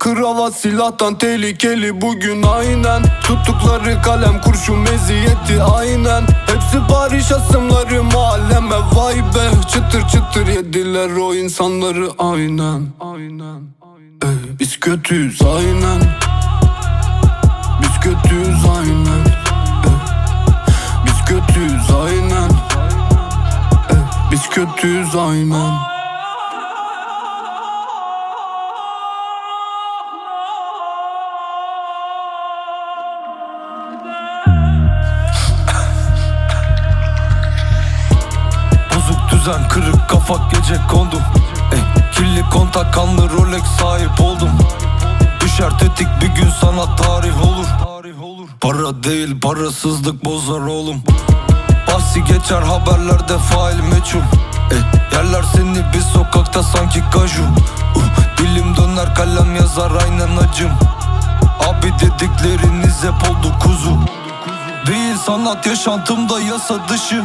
Kravat silahtan tehlikeli bugün aynen. Tuttukları kalem kurşun meziyeti aynen. Hepsi Paris asımları mahalleme vay be. Çıtır çıtır yediler o insanları aynen. Aynen Ey, Biz kötüyüz aynen. Biz kötüyüz aynen. Ey, Biz kötüyüz aynen. Ey, Biz kötüyüz aynen Düzen kırık kafa gece kondum Ey, Kirli kontak kanlı Rolex sahip oldum. Düşer tetik bir gün sana tarih olur. Para değil parasızlık bozar oğlum. Bahsi geçer haberlerde fail meçhul. Ey, Yerler seni bir sokakta sanki kaju uh, Dilim döner kalem yazar aynen acım. Abi dedikleriniz hep oldu kuzu. Değil sanat yaşantımda yasa dışı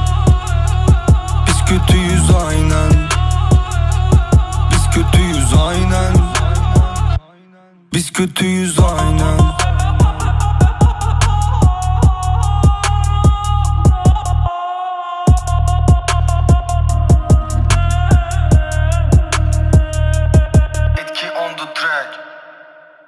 Biz kötüyüz aynen